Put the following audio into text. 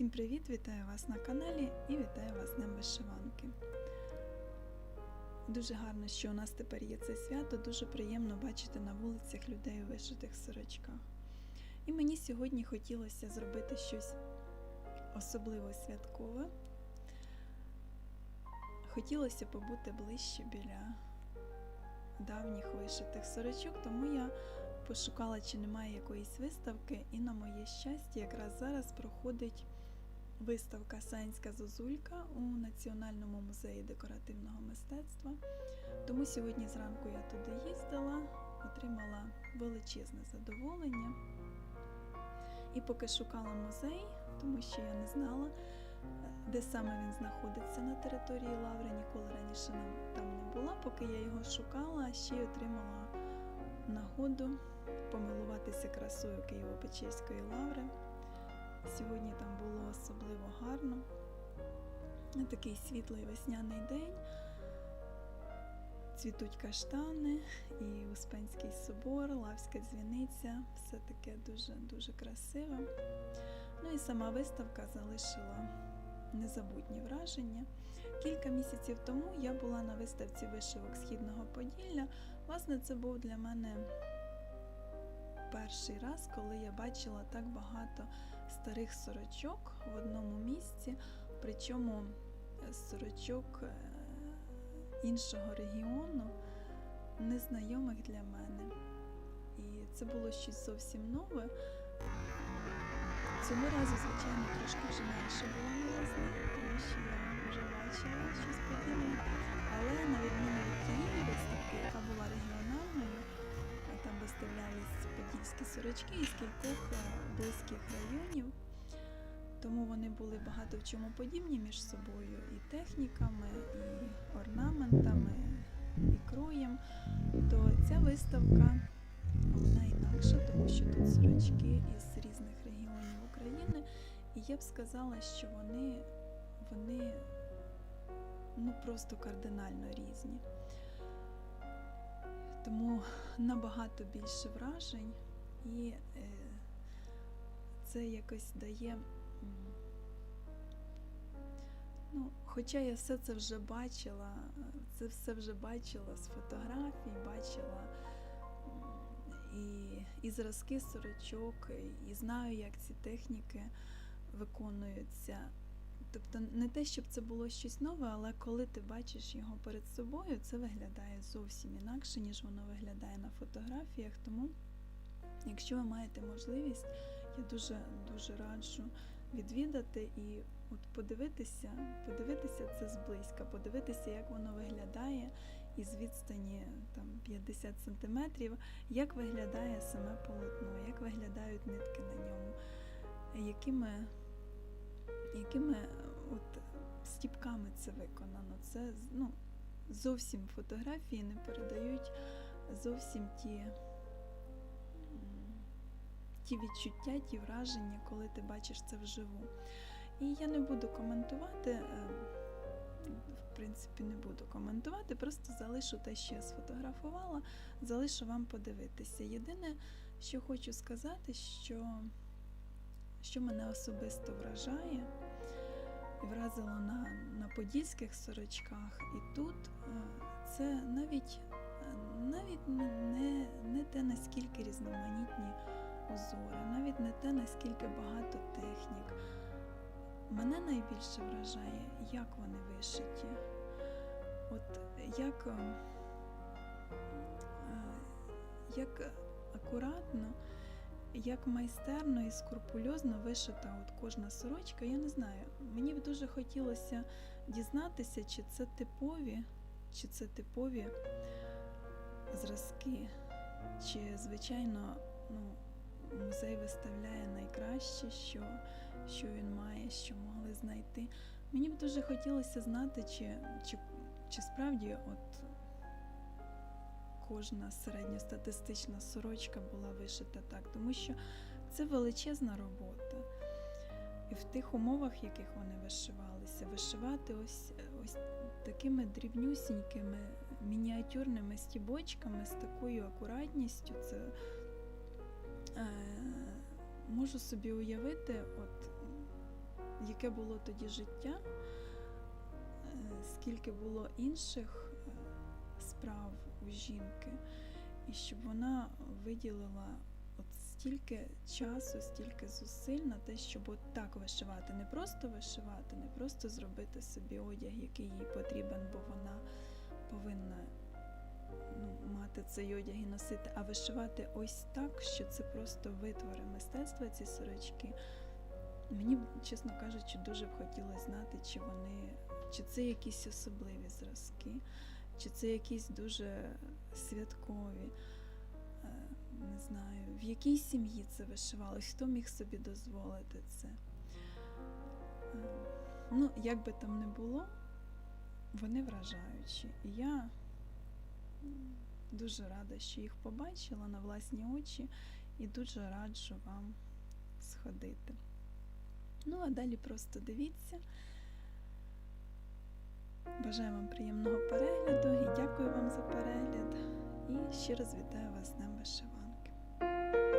Всім привіт! Вітаю вас на каналі і вітаю вас з Днем Вишиванки. Дуже гарно, що у нас тепер є це свято. Дуже приємно бачити на вулицях людей у вишитих сорочках. І мені сьогодні хотілося зробити щось особливо святкове. Хотілося побути ближче біля давніх вишитих сорочок, тому я пошукала, чи немає якоїсь виставки, і на моє щастя, якраз зараз проходить виставка Санська Зозулька у Національному музеї декоративного мистецтва. Тому сьогодні зранку я туди їздила, отримала величезне задоволення. І поки шукала музей, тому що я не знала, де саме він знаходиться на території Лаври, ніколи раніше там не була. Поки я його шукала, ще й отримала нагоду помилуватися красою Києво-Печерської лаври. Сьогодні там було особливо гарно. Такий світлий весняний день. Цвітуть каштани і Успенський собор, Лавська дзвіниця. Все таке дуже-дуже красиве. Ну і сама виставка залишила незабутні враження. Кілька місяців тому я була на виставці вишивок Східного Поділля. Власне, це був для мене перший раз, коли я бачила так багато старих сорочок в одному місці, причому сорочок іншого регіону, незнайомих для мене. І це було щось зовсім нове. Цього разу, звичайно, трошки вже менше було тому що я вже бачила щось подібне. Сорочки із кількох близьких районів. Тому вони були багато в чому подібні між собою і техніками, і орнаментами, і кроєм. То ця виставка вона інакша, тому що тут сорочки із різних регіонів України. І я б сказала, що вони, вони ну, просто кардинально різні. Тому набагато більше вражень, і е, це якось дає. Ну, Хоча я все це вже бачила, це все вже бачила з фотографій, бачила і, і зразки сорочок, і знаю, як ці техніки виконуються. Тобто не те, щоб це було щось нове, але коли ти бачиш його перед собою, це виглядає зовсім інакше, ніж воно виглядає на фотографіях. Тому, якщо ви маєте можливість, я дуже дуже раджу відвідати і от подивитися, подивитися це зблизька, подивитися, як воно виглядає із відстані там 50 сантиметрів, як виглядає саме полотно, як виглядають нитки на ньому, якими якими от стіпками це виконано. Це ну, зовсім фотографії не передають зовсім ті, ті відчуття, ті враження, коли ти бачиш це вживу. І я не буду коментувати, в принципі, не буду коментувати, просто залишу те, що я сфотографувала, залишу вам подивитися. Єдине, що хочу сказати, що що мене особисто вражає вразило на на подільських сорочках. І тут це навіть навіть не, не те, наскільки різноманітні узори, навіть не те, наскільки багато технік. Мене найбільше вражає, як вони вишиті. От як, як акуратно як майстерно і скрупульозно вишита от кожна сорочка, я не знаю. Мені б дуже хотілося дізнатися, чи це типові, чи це типові зразки, чи, звичайно, ну, музей виставляє найкраще, що, що він має, що могли знайти. Мені б дуже хотілося знати, чи, чи, чи справді от кожна середньостатистична сорочка була вишита так, тому що це величезна робота. І в тих умовах, в яких вони вишивалися, вишивати ось ось такими дрібнюсінькими мініатюрними стібочками з такою акуратністю, це можу собі уявити, от яке було тоді життя, е, скільки було інших е, справ у жінки, і щоб вона виділила от стільки часу, стільки зусиль на те, щоб от так вишивати, не просто вишивати, не просто зробити собі одяг, який їй потрібен, бо вона повинна мати цей одяг і носити, а вишивати ось так, що це просто витвори мистецтва, ці сорочки. Мені, чесно кажучи, дуже б хотілося знати, чи вони, чи це якісь особливі зразки, чи це якісь дуже святкові. Е, Не знаю, в якій сім'ї це вишивалось, хто міг собі дозволити це. Е, Ну, як би там не було, вони вражаючі. І я дуже рада, що їх побачила на власні очі, і дуже раджу вам сходити. Ну, а далі просто дивіться. Бажаю вам приємного перегляду і дякую вам за перегляд. І ще раз вітаю вас з Днем вишиванки.